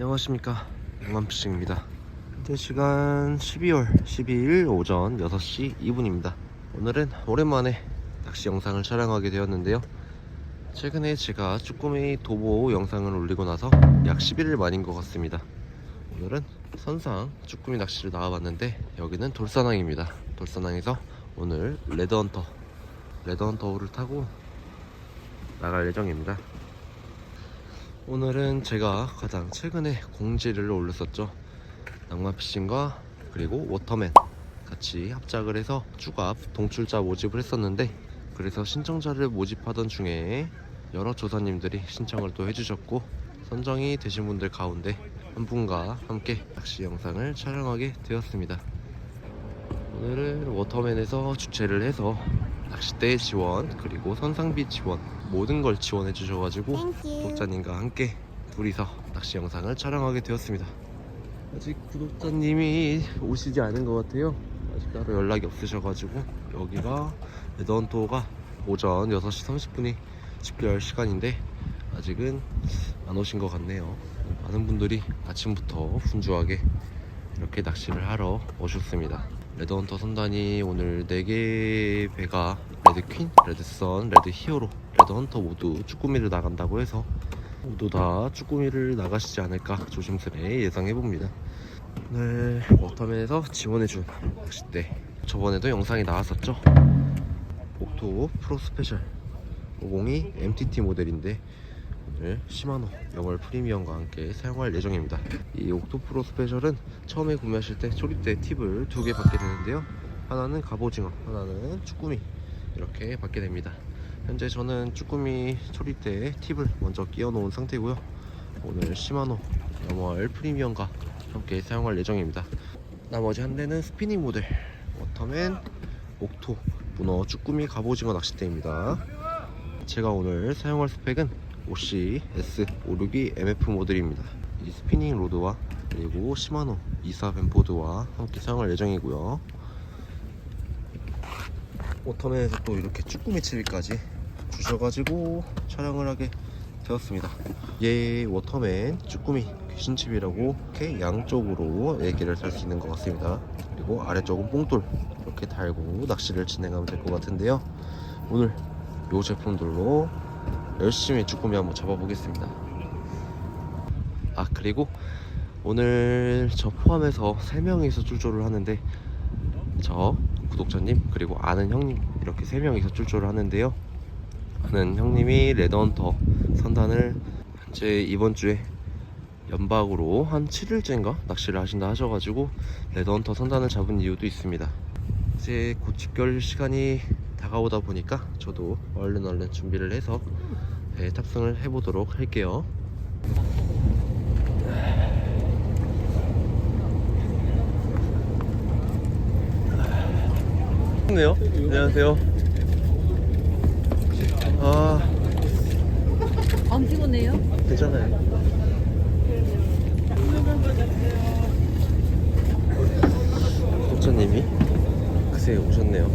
안녕하십니까. 영만피싱입니다. 현재 시간 12월 12일 오전 6시 2분입니다. 오늘은 오랜만에 낚시 영상을 촬영하게 되었는데요. 최근에 제가 쭈꾸미 도보 영상을 올리고 나서 약 11일 만인 것 같습니다. 오늘은 선상 쭈꾸미 낚시를 나와봤는데 여기는 돌산항입니다. 돌산항에서 오늘 레드헌터 레드헌터를 타고 나갈 예정입니다 오늘은 제가 가장 최근에 공지를 올렸었죠. 낭만피싱과 그리고 워터맨 같이 합작을 해서 추가 동출자 모집을 했었는데 그래서 신청자를 모집하던 중에 여러 조사님들이 신청을 또 해주셨고 선정이 되신 분들 가운데 한 분과 함께 낚시 영상을 촬영하게 되었습니다. 오늘은 워터맨에서 주최를 해서 낚싯대 지원 그리고 선상비 지원 모든 걸 지원해 주셔가지고 구독자님과 함께 둘이서 낚시 영상을 촬영하게 되었습니다. 아직 구독자님이 오시지 않은 것 같아요. 아직 따로 연락이 없으셔가지고 여기가 레드헌토가 오전 6시 30분이 집결 시간인데 아직은 안 오신 것 같네요. 많은 분들이 아침부터 분주하게 이렇게 낚시를 하러 오셨습니다. 레드헌터 선단이 오늘 4개 배가 레드 퀸, 레드 선, 레드 히어로, 레드 헌터 모두 쭈꾸미를 나간다고 해서 모두 다 쭈꾸미를 나가시지 않을까 조심스레 예상해봅니다. 오늘 워터맨에서 지원해준 낚싯대 저번에도 영상이 나왔었죠? 옥토 프로 스페셜 502 MTT 모델인데 오늘 시마노 영월 프리미엄과 함께 사용할 예정입니다. 이 옥토 프로 스페셜은 처음에 구매하실 때 조립대 팁을 두 개 받게 되는데요. 하나는 갑오징어, 하나는 쭈꾸미 이렇게 받게 됩니다. 현재 저는 쭈꾸미 조립대 팁을 먼저 끼워 놓은 상태고요. 오늘 시마노 영월 프리미엄과 함께 사용할 예정입니다. 나머지 한 대는 스피닝 모델 워터맨 옥토 문어 쭈꾸미 갑오징어 낚싯대입니다. 제가 오늘 사용할 스펙은 OC S562 MF 모델입니다. 이 스피닝 로드와 그리고 시마노 24 벤포드와 함께 사용할 예정이고요. 오터맨에서 또 이렇게 쭈꾸미 채비까지 주셔가지고 촬영을 하게 되었습니다. 얘 워터맨 쭈꾸미 귀신칩이라고 이렇게 양쪽으로 4개를 살 수 있는 것 같습니다. 그리고 아래쪽은 뽕돌 이렇게 달고 낚시를 진행하면 될 것 같은데요. 오늘 이 제품들로 열심히 쭈꾸미 한번 잡아보겠습니다. 아 그리고 오늘 저 포함해서 3명이서 출조를 하는데 저 구독자님 그리고 아는 형님 이렇게 3명이서 출조를 하는데요. 아는 형님이 레드헌터 선단을 현재 이번 주에 연박으로 한 7일째인가 낚시를 하신다 하셔가지고 레드헌터 선단을 잡은 이유도 있습니다. 이제 곧 집결 시간이 다가오다 보니까 저도 얼른 얼른 준비를 해서 배에 탑승을 해보도록 할게요. 네요. 안녕하세요. 아, 안 피곤해요? 괜찮아요. 구독자님이 그새 오셨네요.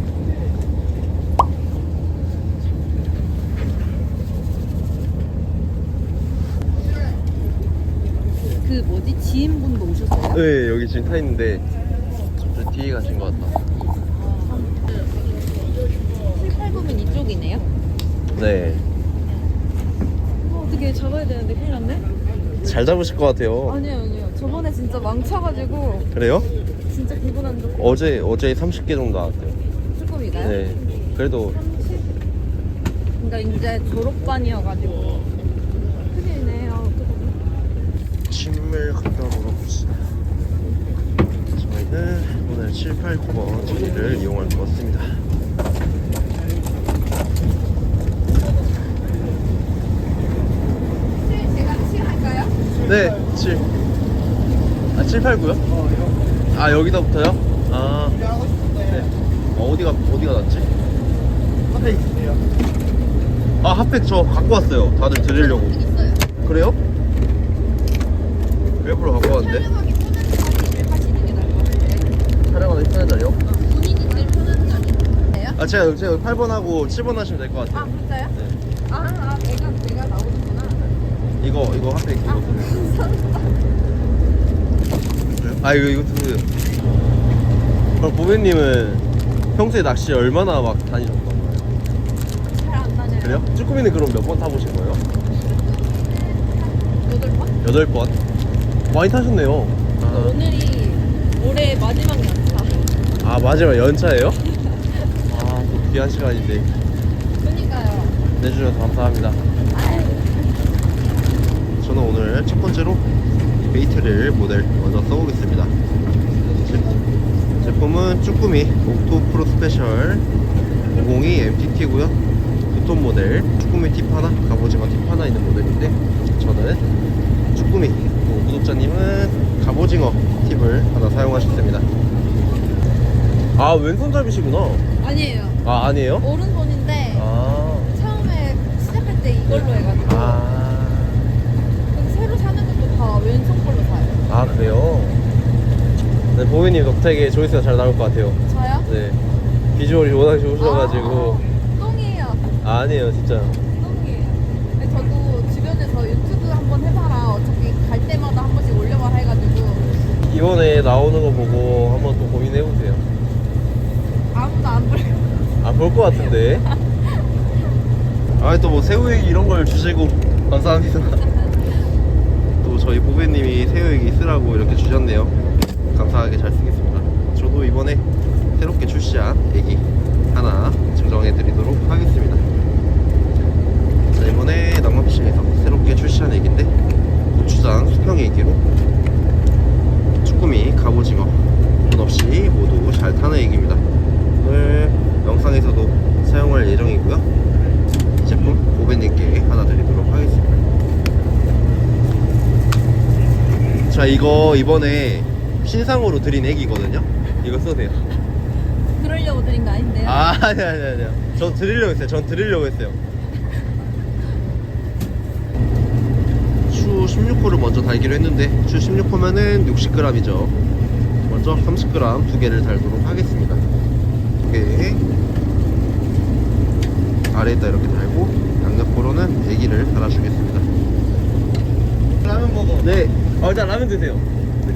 그 뭐지 지인분도 오셨어요? 네, 여기 지금 타 있는데 저 뒤에 가신 것 같다. 7, 8부면 이쪽이네요? 네, 어, 어떻게 잡아야 되는데 큰일 났네? 잘 잡으실 것 같아요. 아니요 아니요 저번에 진짜 망쳐가지고 그래요? 진짜 기분 안 좋고 어제 어제 30개 정도 나왔대요. 쭈꾸미가요? 네, 그래도 그러니까 이제 졸업반이어가지고 큰일이네 아, 어떡하지? 침을 갖다 먹어봅시다. 저희는 오늘 7, 8, 9번 자리를 이용할 것 같습니다. 제가 칠할까요? 네, 7. 아, 7, 8, 9요? 아, 여기서부터요? 아, 네. 어, 어디가, 어디가 낫지? 핫팩 있으세요? 아, 핫팩 저 갖고 왔어요. 다들 드리려고. 있어요 그래요? 일부러 갖고 왔는데? 촬영하기 편한 자리 제일 하시는 게 나을 것 같은데 촬영하는 편한 자리요? 본인이 제일 편한 자리예요? 아, 제가, 제가 8번 하고 7번 하시면 될 것 같아요. 아 진짜요? 네. 아, 아 내가 내가 나오는구나 이거, 이거 핫팩, 이거. 아 이거 이거 드세요. 그럼 보배님은 평소에 낚시 얼마나 막 다니셨던 거예요? 잘안 다녀요. 그래요? 쭈꾸미는 그럼 몇 번 타보신 거예요? 여덟 번? 여덟 번. 많이 타셨네요. 아, 오늘이 올해 마지막 연차. 아 마지막 연차예요? 아또 귀한 시간인데 그니까요. 내주셔서 감사합니다. 저는 오늘 첫 번째로 이 베이트릴 모델 먼저 써보겠습니다. 제- 제품은 쭈꾸미 옥토 프로 스페셜 002 MTT고요. 두톤 모델 쭈꾸미 팁 하나, 갑오징어 팁 하나 있는 모델인데 저는 쭈꾸미, 또 구독자님은 갑오징어 팁을 하나 사용하셨습니다. 아 왼손잡이시구나. 아니에요. 아 아니에요? 오른손인데 아. 처음에 시작할 때 이걸로 해가지고 아. 근데 새로 사는 왼손 걸로 사요. 아 그래요? 네 보미님 덕택에 조회수가 잘 나올 것 같아요 저요? 네 비주얼이 워낙 좋으셔가지고 아, 똥이에요. 아, 아니에요 진짜 똥이에요. 근데 저도 주변에서 유튜브 한번 해봐라. 어차피 갈 때마다 한 번씩 올려봐라 해가지고 이번에 나오는 거 보고 한번 또 고민해보세요 아무도 안 보려. 안볼것 같은데 아 또 뭐 새우액 이런 걸 주시고 감사합니다 또 저희 보배님이 새우액 쓰라고 이렇게 주셨네요. 감사하게 잘 쓰겠습니다. 저도 이번에 새롭게 출시한 애기 하나 증정해 드리도록 하겠습니다. 자 이번에 낭만피싱에서 새롭게 출시한 애기인데 고추장 수평 애기로 쭈꾸미 갑오징어 돈 없이 모두 잘 타는 애기입니다. 오늘 영상에서도 사용할 예정이고요. 이 제품 보배님께 하나 드리도록 하겠습니다 자 이거 이번에 신상으로 드린 애기거든요? 이거 써도 돼요. 그러려고 드린 거 아닌데요? 아 아니 아니 아니 전 드리려고 했어요. 전 드리려고 했어요. 추 16호를 먼저 달기로 했는데 추 16호면은 60g이죠. 먼저 30g 두 개를 달도록 하겠습니다. 두 개. 아래에다 이렇게 달고 양옆으로는 애기를 달아주겠습니다. 라면 먹어. 네 어, 일단 라면 드세요 네.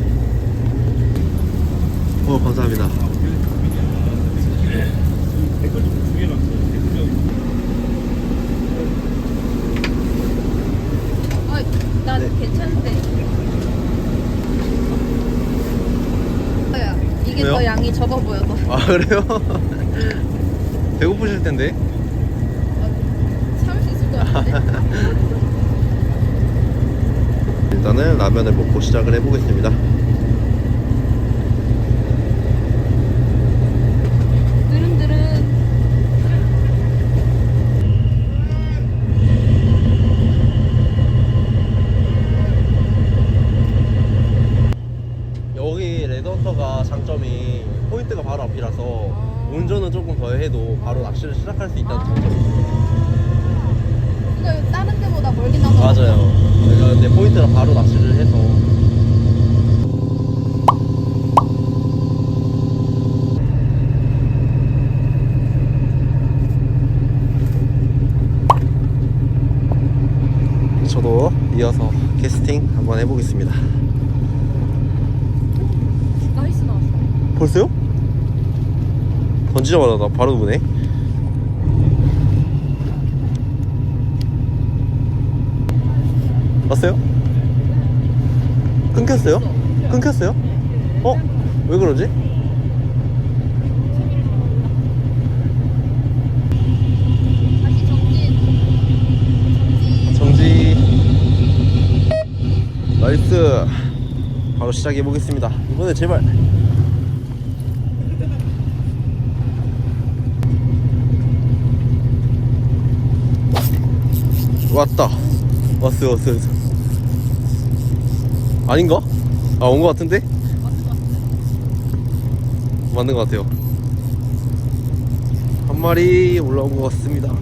어 감사합니다 아, 난 네. 괜찮은데. 이게 왜요? 더 양이 적어 보여서. 아 그래요? 배고프실 텐데 참을 수 있을 것 같은데. 일단은 라면을 먹고 시작을 해보겠습니다 드른드른. 여기 레드헌터가 장점이 포인트가 바로 앞이라서 운전은 조금 더 해도 바로 낚시를 시작할 수 있다는 장점이 있어요 근데 다른 데보다 멀긴 하다. 맞아요 제가 근데 포인트가 바로 낚시를 해서 저도 이어서 캐스팅 한번 해보겠습니다 나이스 나왔어. 벌써요? 던지자마자 나 바로 보네 왔어요? 끊겼어요? 끊겼어요? 어? 왜 그러지? 다시 정진. 정지 나이스 바로 시작해 보겠습니다 이번에 제발 왔다 왔어요 왔어요 왔어요. 아닌가? 아 온 것 같은데? 맞는 것 같아요 한 마리 올라온 것 같습니다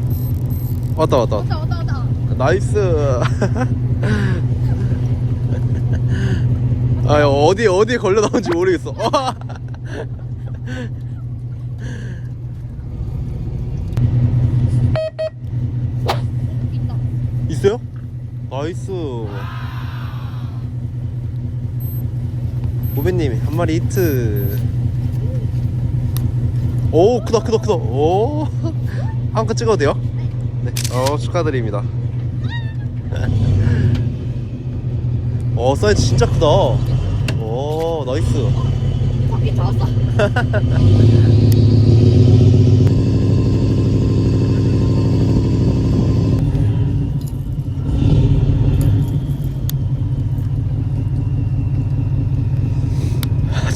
왔다 왔다 왔다 왔다 왔다. 나이스. 아 어디 어디에 걸려 나온지 모르겠어. 있어요? 나이스. 보배님 한 마리 히트 오 크다 크다 크다 오 한컷 찍어도 돼요? 네 어 축하드립니다 어 사이즈 진짜 크다 오 나이스 바퀴 잡았어.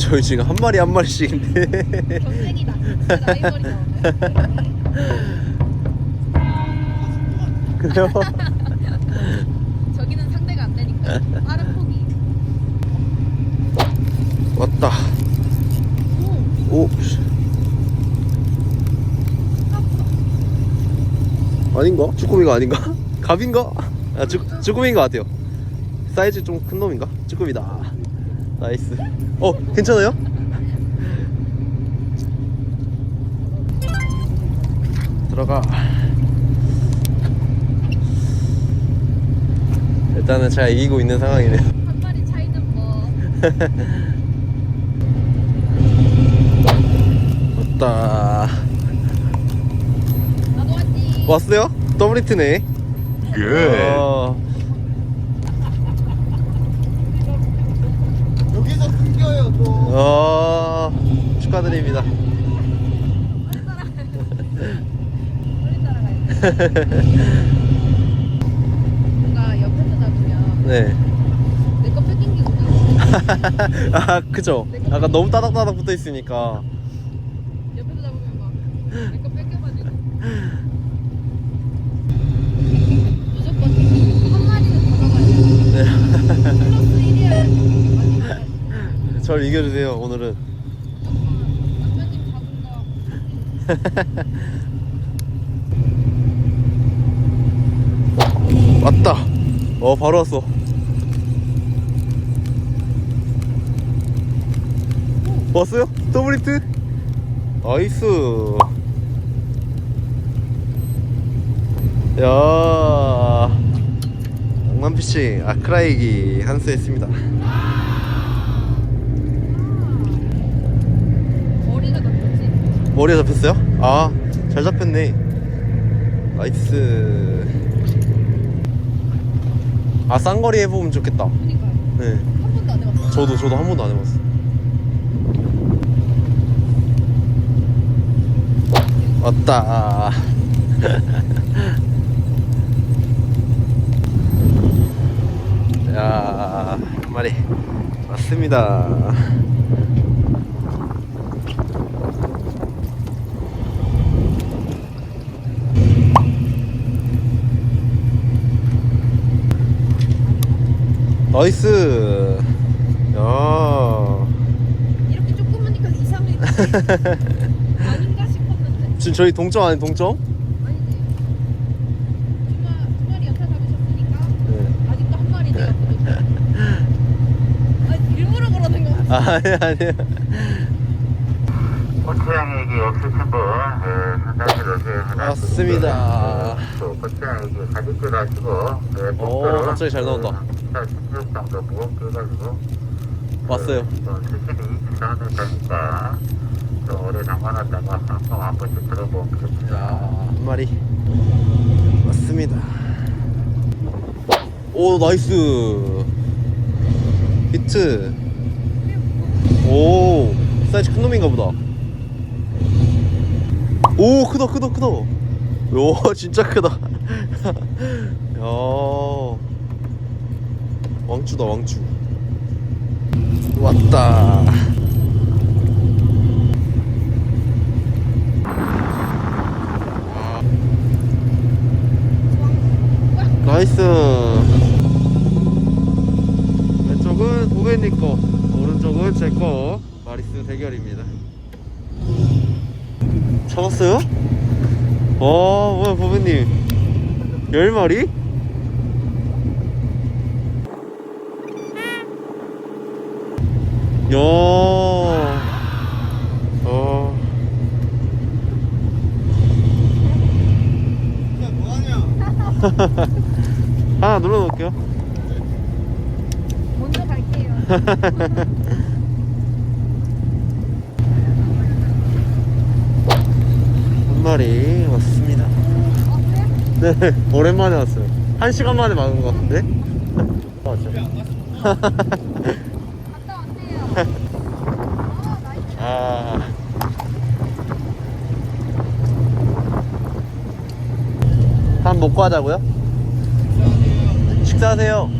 저희 지금 한 마리 한 마리씩인데 경쟁이다. 그래요? 저기는 상대가 안 되니까 빠른 포기. 왔다 오. 아닌가? 쭈꾸미가 아닌가? 갑인가? 아, 쭈, 쭈꾸미인 것 같아요 사이즈 좀 큰 놈인가? 쭈꾸미다 나이스 어 괜찮아요? 들어가 일단은 제가 이기고 있는 상황이네요 한 마리 차이는 뭐. 왔다 나도 왔지. 왔어요? 더블 히트네 Good. 어, 여기서 숨겨요 또. 어, 축하드립니다 빨리 따라가야 돼. 뭔가 옆에서 잡으면 네. 내거 뺏긴 기분이. 아, 그죠. 아까 너무 따닥따닥 붙어 있으니까. 절 이겨주세요, 오늘은. 왔다. 어, 바로 왔어. 왔어요? 더블 히트? 나이스. 야. 낭만피싱 아크라이기 한수했습니다. 머리가 잡혔지. 머리에 잡혔어요? 아, 잘 잡혔네. 나이스. 아, 쌍거리 해보면 좋겠다. 그니까요. 네. 한 번도 안 해봤어. 저도, 저도 한 번도 안 해봤어. 왔다. 야, 한 마리. 왔습니다. 나이스. 야. 이렇게 조그마니까 이상해. 아닌가 싶었는데. 지금 저희 동점 아니 동점? 아니지. 두, 마, 두 마리 연타 잡으셨으니까 네. 아직도 한 마리 내가 보여줘. 아, 일부러 그러는 거 같 아. 아니 아니요. 분, 예, 상당히 이렇게 하나. 맞습니다. 또 가지기도 하시고, 예, 오, 갑자기 잘 나온다. 한16 정도 무겁게. 왔어요. 또 오래 남아놨다가 한 번씩 좋습니다. 한 마리. 맞습니다. 오, 나이스. 히트. 오, 사이즈 큰 놈인가 보다. 오, 크다, 크다, 크다. 오, 진짜 크다. 야, 왕추다, 왕추. 왔다. 나이스. 왼쪽은 도배님 거, 제 거. 마리스 대결입니다. 잡았어요? 와, 뭐야, 보배님. 열 마리? 야. 어. 하나 눌러놓을게요. 먼저 갈게요. 한 마리 왔습니다. 네, 오랜만에 왔어요. 한 시간 만에 막은 것 같은데? 맞죠? 아. 아. 한 먹고 하자고요? 식사하세요.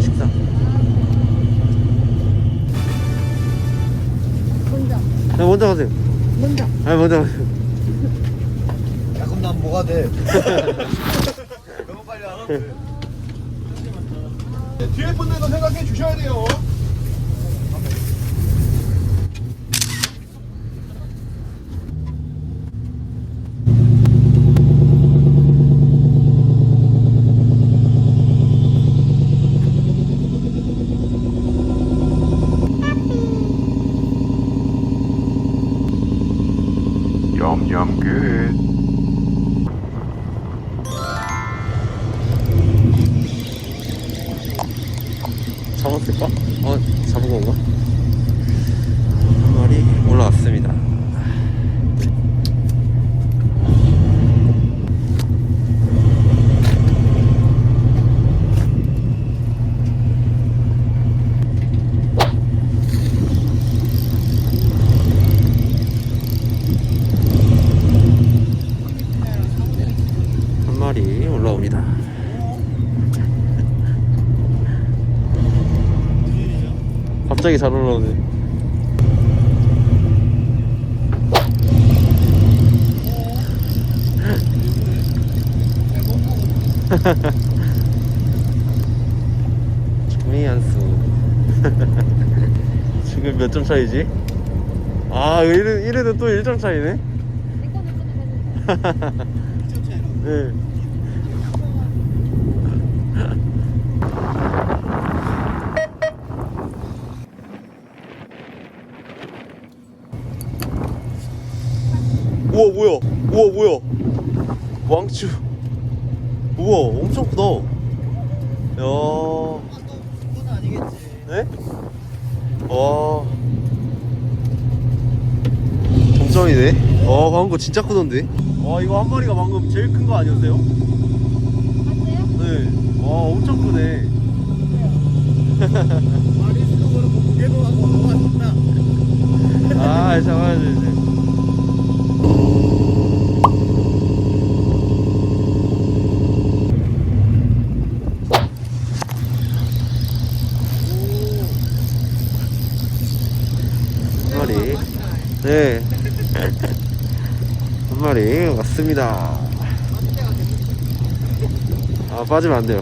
식사. 먼저. 네, 먼저 가세요. 먼저. 아니, 먼저 가세요. 뭐가 돼? 너무 빨리 안 하는데 뒤에 분들도 생각해 주셔야 돼요 염염 끝 잡았을까? 어, 잡은 건가? 한 마리 올라왔습니다. 한 마리 올라옵니다. 갑자기 잘 올라오네. 조이 한수. 지금 몇 점 차이지? 아, 1위, 1위는 또 1점 차이네? 네. 우와 1.3이네. 어 방금 거 진짜 크던데? 와 이거 한 마리가 방금 제일 큰 거 아니었어요? 맞아요? 네와 엄청 크네. 말이 쓰는 거는 무게도 하고 왔다 아 네. 잡아야지 이제 네. 왔습니다. 아, 빠지면 안 돼요.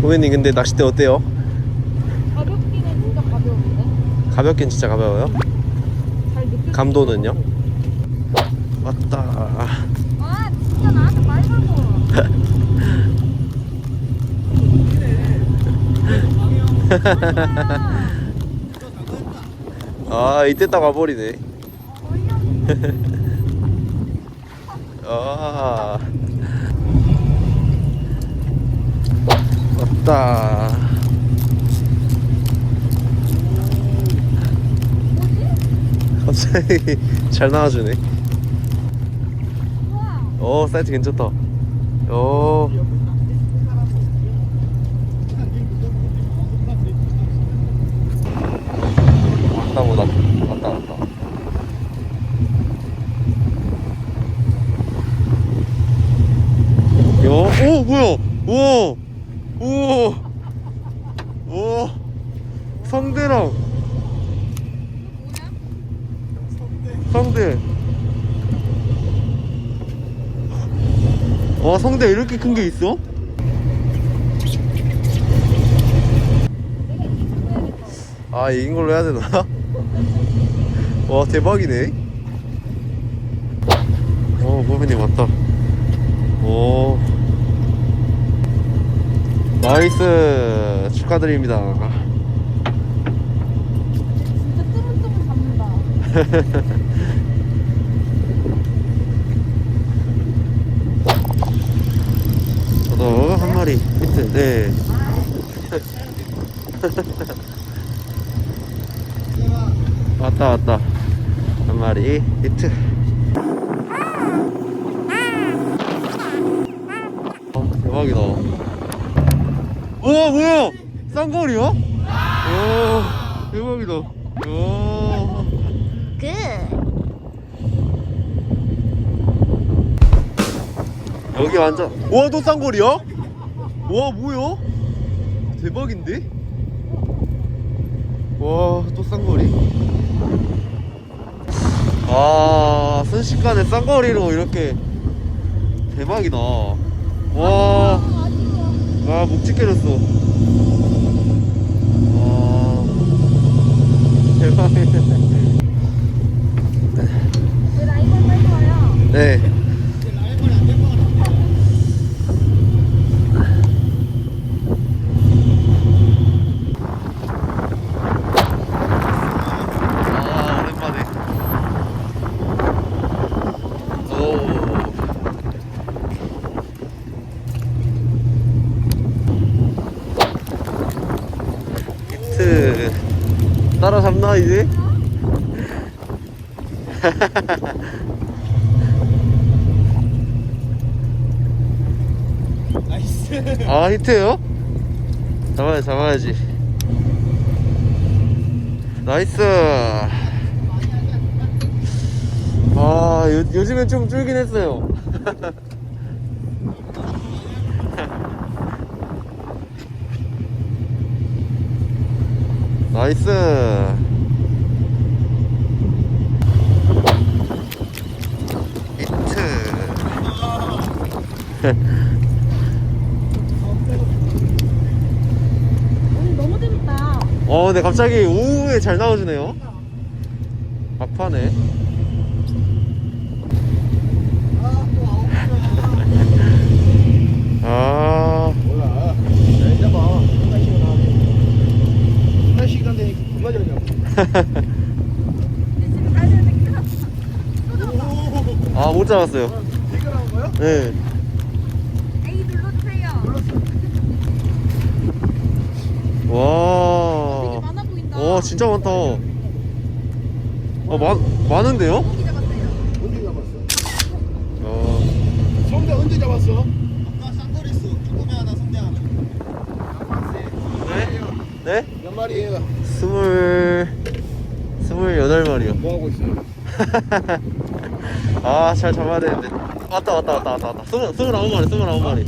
고객님, 근데 낚싯대 어때요? 가볍기는 진짜 가벼운데? 가볍긴 진짜 가벼워요? 감도는요? 왔다. 아, 진짜 나한테 말하고. 아, 이때 딱 와버리네. 아. 왔다. 갑자기 잘 나와주네. 어, 사이즈 괜찮다. 어. 왔다 보다. 왔다 왔다. 야, 오 뭐야? 우와, 성대랑 성대. 와 성대 이렇게 큰 게 있어? 아 이긴 걸로 해야 되나? 와 대박이네. 어 보빈님 왔다. 오 나이스 축하드립니다. 진짜 뜨문뜨문 잡는다. 저도 한 마리 히트. 네. 왔다 왔다. 한 마리 히트. 와 또 쌍거리야? 와 뭐야? 대박인데? 와 또 쌍거리 아 순식간에 쌍거리로 이렇게 대박이다 와, 와 묵직해졌어 와 대박이네. 네 아 오랜만에 오 히트 따라잡나 이제? 나이스. 아 히트요? 잡아야지 잡아야지 나이스 아 요, 요즘엔 좀 줄긴 했어요 나이스 히트 오늘 너무 재밌다. 어, 근데 갑자기 오후에 잘 나와주네요. 막판에. 아, 몰라. 잘 잡아. 한 시간 나오고. 한 시간 되니까 났어. 아, 못 잡았어요. 나온? 네. 눌러주세요. 와. 와, 진짜 많다. 아, 많, 많은데요? 언제 잡았어? 어, 성대 언제 잡았어? 아까 쌍거리 있어. 쭈꾸미 하나, 성대 하나. 네? 네? 몇 마리예요? 스물, 스물여덟 마리요. 뭐 하고 있어요? 아, 잘 잡아야 되는데. 왔다, 왔다, 왔다, 왔다, 왔다. 스물, 스물아홉 마리, 스물아홉 마리.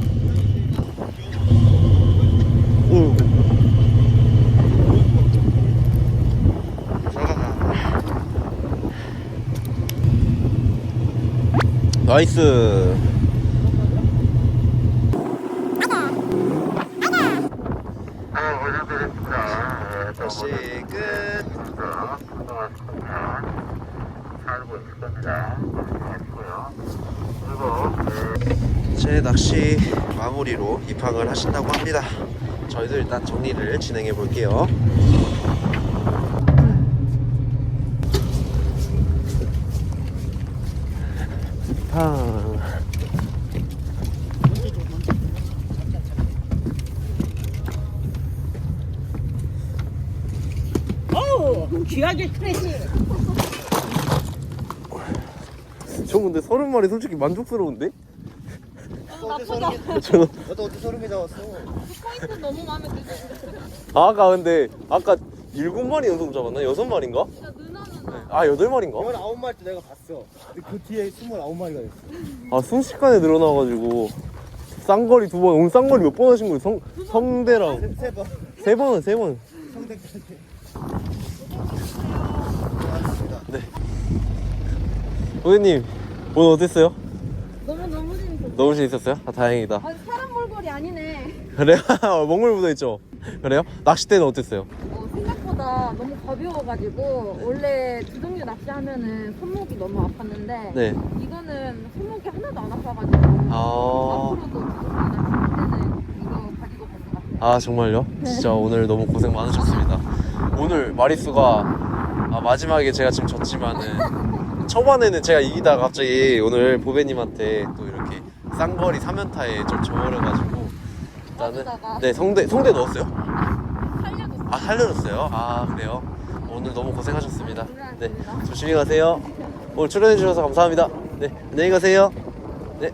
오. 들어가. 나이스. 아, 고생드렸습니다. 예, 또 다시 끝. 모두 고생하셨으면 살고 있을 겁니다. 고생하시 고요. 그리고, 예, 제 낚시 마무리로 입항을 하신다고 합니다. 저희도 일단 정리를 진행해 볼게요. 귀하게 크래시 저 근데 서른 마리 솔직히 만족스러운데? 나쁘다. 저 너도 어떻게 소름이 잡았어? 포인트 너무 마음에 들고. 아까 근데 아까 일곱 마리 연속 잡았나? 여섯 마리인가? 진짜 누나 누나. 아 여덟 마리인가? 이건 아홉 마리 때 내가 봤어. 근데 그 뒤에 스물아홉 마리가 됐어. 아 순식간에 늘어나가지고 쌍거리 두 번 오늘 쌍거리 몇 번 하신 거예요? 성 성대랑 세, 세 번. 세 번은 세 번. 성대까지. 고객님 오늘 어땠어요? 너무 너무 재밌었어. 너무 재밌었어요? 아 다행이다. 아 사람 몰골이 아니네. 그래요? 먹물 묻어 있죠. 그래요? 낚싯대는 어땠어요? 어, 생각보다 너무 가벼워가지고 원래 두 종류 낚시하면은 손목이 너무 아팠는데 네. 이거는 손목이 하나도 안 아파가지고 아, 앞으로도 두 종류 낚시할 때는 이거 가지고 갈 것 같아요. 아 정말요? 진짜 오늘 너무 고생 많으셨습니다. 오늘 마리수가 아, 마지막에 제가 지금 졌지만은 초반에는 제가 이기다가 갑자기 오늘 보배님한테 또 이렇게 쌍거리 3연타에 좀 져버려가지고 일단은. 네 성대 성대 넣었어요? 아 살려줬어요? 아 그래요? 오늘 너무 고생하셨습니다. 네. 조심히 가세요. 오늘 출연해 주셔서 감사합니다. 네 안녕히 가세요. 네.